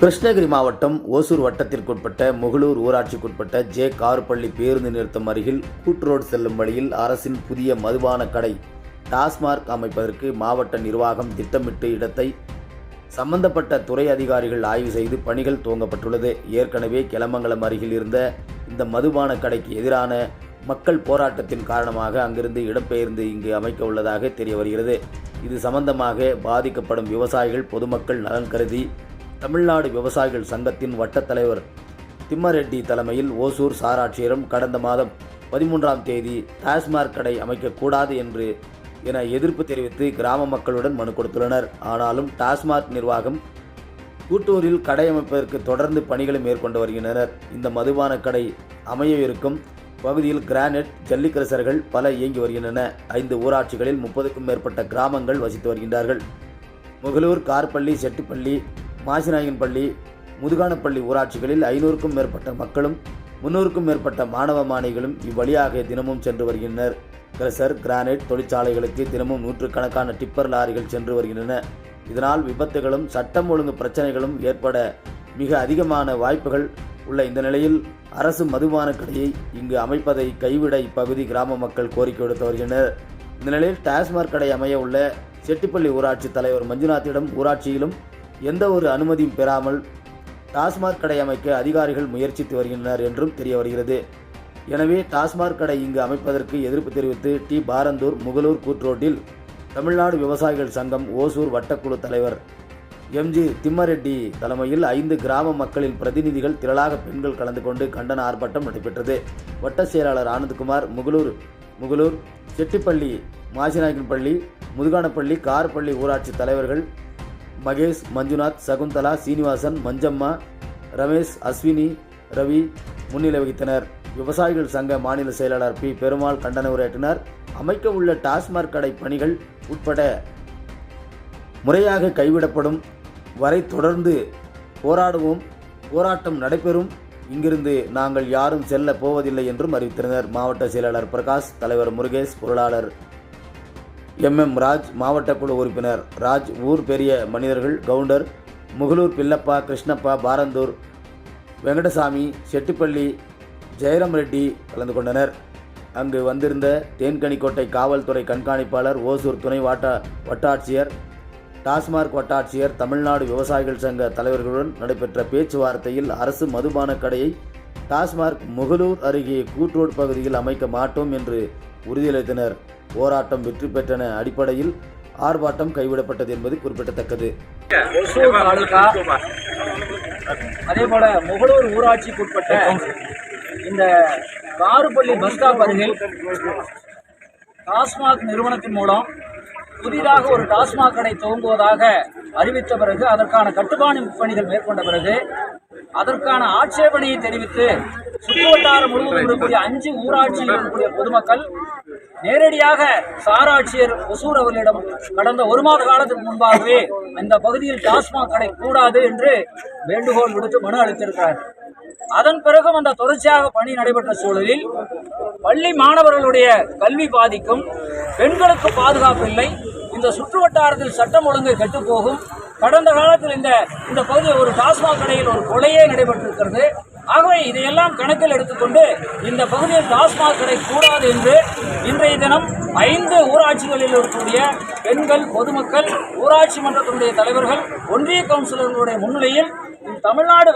கிருஷ்ணகிரி மாவட்டம் ஓசூர் வட்டத்திற்குட்பட்ட முகலூர் ஊராட்சிக்குட்பட்ட ஜே கார்பள்ளி பேருந்து நிறுத்தம் அருகில் கூட்ரோடு செல்லும் வழியில் அரசின் புதிய மதுபான கடை டாஸ்மார்க் அமைப்பதற்கு மாவட்ட நிர்வாகம் திட்டமிட்டு இடத்தை சம்பந்தப்பட்ட துறை அதிகாரிகள் ஆய்வு செய்து பணிகள் துவங்கப்பட்டுள்ளது. ஏற்கனவே கிளமங்கலம் அருகில் இருந்த இந்த மதுபான கடைக்கு எதிரான மக்கள் போராட்டத்தின் காரணமாக அங்கிருந்து இடம்பெயர்ந்து இங்கு அமைக்க உள்ளதாக தெரிய வருகிறது. இது சம்பந்தமாக பாதிக்கப்படும் விவசாயிகள் பொதுமக்கள் நலன் கருதி தமிழ்நாடு விவசாயிகள் சங்கத்தின் வட்டத் தலைவர் திம்மரெட்டி தலைமையில் ஓசூர் சாராட்சியரும் கடந்த மாதம் பதிமூன்றாம் தேதி டாஸ்மார்க் கடை அமைக்கக்கூடாது என்று என எதிர்ப்பு தெரிவித்து கிராம மக்களுடன் மனு கொடுத்துள்ளனர். ஆனாலும் டாஸ்மார்க் நிர்வாகம் கூட்டூரில் கடை அமைப்பதற்கு தொடர்ந்து பணிகளை மேற்கொண்டு வருகின்றனர். இந்த மதுபான கடை அமையவிருக்கும் பகுதியில் கிரானைட் ஜல்லிக்கரசர்கள் பல இயங்கி வருகின்றன. ஐந்து ஊராட்சிகளில் முப்பதுக்கும் மேற்பட்ட கிராமங்கள் வசித்து வருகின்றார்கள். முகலூர் கார்பள்ளி செட்டிப்பள்ளி மாசிநாயகன்பள்ளி முதுகானப்பள்ளி ஊராட்சிகளில் ஐநூறுக்கும் மேற்பட்ட மக்களும் முன்னூறுக்கும் மேற்பட்ட மாணவ மாணவிகளும் இவ்வழியாக தினமும் சென்று வருகின்றனர். கிரசர் கிரானைட் தொழிற்சாலைகளுக்கு தினமும் நூற்றுக்கணக்கான டிப்பர் லாரிகள் சென்று வருகின்றன. இதனால் விபத்துகளும் சட்டம் ஒழுங்கு பிரச்சனைகளும் ஏற்பட மிக அதிகமான வாய்ப்புகள் உள்ள இந்த நிலையில் அரசு மதுபான கடையை இங்கு அமைப்பதை கைவிட இப்பகுதி கிராம மக்கள் கோரிக்கை விடுத்து வருகின்றனர். இந்த நிலையில் டாஸ்மாக் கடை அமைய உள்ள செட்டிப்பள்ளி ஊராட்சி தலைவர் மஞ்சுநாத்திடம் ஊராட்சியிலும் எந்த ஒரு அனுமதியும் பெறாமல் டாஸ்மாக் கடை அமைக்க அதிகாரிகள் முயற்சித்து வருகின்றனர் என்றும் தெரிய வருகிறது. எனவே டாஸ்மாக் கடை இங்கு அமைப்பதற்கு எதிர்ப்பு தெரிவித்து டி. பாரந்தூர் முகலூர் கூட்ரோட்டில் தமிழ்நாடு விவசாயிகள் சங்கம் ஓசூர் வட்டக்குழு தலைவர் எம்ஜி திம்மரெட்டி தலைமையில் ஐந்து கிராம மக்களின் பிரதிநிதிகள் திரளாக பெண்கள் கலந்து கொண்டு கண்டன ஆர்ப்பாட்டம் நடைபெற்றது. வட்ட செயலாளர் ஆனந்த்குமார் முகலூர் முகலூர் செட்டிப்பள்ளி மாசிநாயக்கன்பள்ளி முதுகானப்பள்ளி கார்பள்ளி ஊராட்சி தலைவர்கள் மகேஷ் மஞ்சுநாத் சகுந்தலா சீனிவாசன் மஞ்சம்மா ரமேஷ் அஸ்வினி ரவி முன்னிலை வகித்தனர். விவசாயிகள் சங்க மாநில செயலாளர் பி. பெருமாள் கண்டன உரையாற்றினார். அமைக்க உள்ள டாஸ்மாக் கடை பணிகள் உட்பட முறையாக கைவிடப்படும். வரை தொடர்ந்து போராடுவோம். போராட்டம் நடைபெறும். இங்கிருந்து நாங்கள் யாரும் செல்ல போவதில்லை என்றும் அறிவித்தனர் மாவட்ட செயலாளர் பிரகாஷ் தலைவர் முருகேஷ் பொருளாளர் எம்எம் ராஜ் மாவட்ட குழு உறுப்பினர் ராஜ் ஊர் பெரிய மனிதர்கள் கவுண்டர் முகலூர் பில்லப்பா கிருஷ்ணப்பா பாரந்தூர் வெங்கடசாமி செட்டிப்பள்ளி ஜெயராம் ரெட்டி கலந்து கொண்டனர். அங்கு வந்திருந்த தேன்கனிக்கோட்டை காவல்துறை கண்காணிப்பாளர் ஓசூர் துணை வாட்டா வட்டாட்சியர் டாஸ்மார்க் வட்டாட்சியர் தமிழ்நாடு விவசாயிகள் சங்க தலைவர்களுடன் நடைபெற்ற பேச்சுவார்த்தையில் அரசு மதுபான கடையை டாஸ்மார்க் முகலூர் அருகே கூட்ரோடு பகுதியில் அமைக்க மாட்டோம் என்று உறுதியளித்தனர். போராட்டம் வெற்றி பெற்றன. அடிப்படையில் ஆர்ப்பாட்டம் கைவிடப்பட்டது என்பது குறிப்பிடத்தக்கது. அதே போல முகலூர் ஊராட்சிக்குட்பட்ட இந்த காருப்பள்ளி பஸ் ஸ்டாப் அருகில் டாஸ்மாக் நிறுவனத்தின் மூலம் புதிதாக ஒரு டாஸ்மாக் கடை துவங்குவதாக அறிவித்த பிறகு அதற்கான கட்டுமான பணிகள் மேற்கொண்ட பிறகு அதற்கான ஆட்சேபனையை தெரிவித்து சுற்றுவட்டாரம் முழுவதும் இருக்கக்கூடிய அஞ்சு ஊராட்சியில் இருக்கக்கூடிய பொதுமக்கள் நேரடியாக சாராட்சியர் ஒசூர் அவர்களிடம் கடந்த ஒரு மாத காலத்துக்கு முன்பாகவே இந்த பகுதியில் டாஸ்மாக் கடை கூடாது என்று வேண்டுகோள் விடுத்து மனு அளித்திருக்கிறார். அதன் பிறகும் அந்த தொடர்ச்சியாக பணி நடைபெற்ற சூழலில் பள்ளி மாணவர்களுடைய கல்வி பாதிக்கும் பெண்களுக்கு பாதுகாப்பு இல்லை இந்த சுற்று வட்டாரத்தில் சட்டம் ஒழுங்கு கெட்டுப்போகும். கடந்த காலத்தில் இந்த இந்த பகுதி ஒரு டாஸ்மாக் கடையில் ஒரு கொலையே நடைபெற்றிருக்கிறது. ஆகவே இதையெல்லாம் கணக்கில் எடுத்துக்கொண்டு இந்த பகுதியில் டாஸ்மாக் கடை கூடாது என்று இன்றைய தினம் ஐந்து ஊராட்சிகளில் இருக்கக்கூடிய பெண்கள் பொதுமக்கள் ஊராட்சி மன்றத்தினுடைய தலைவர்கள் ஒன்றிய கவுன்சிலர்களுடைய முன்னிலையில் தமிழ்நாடு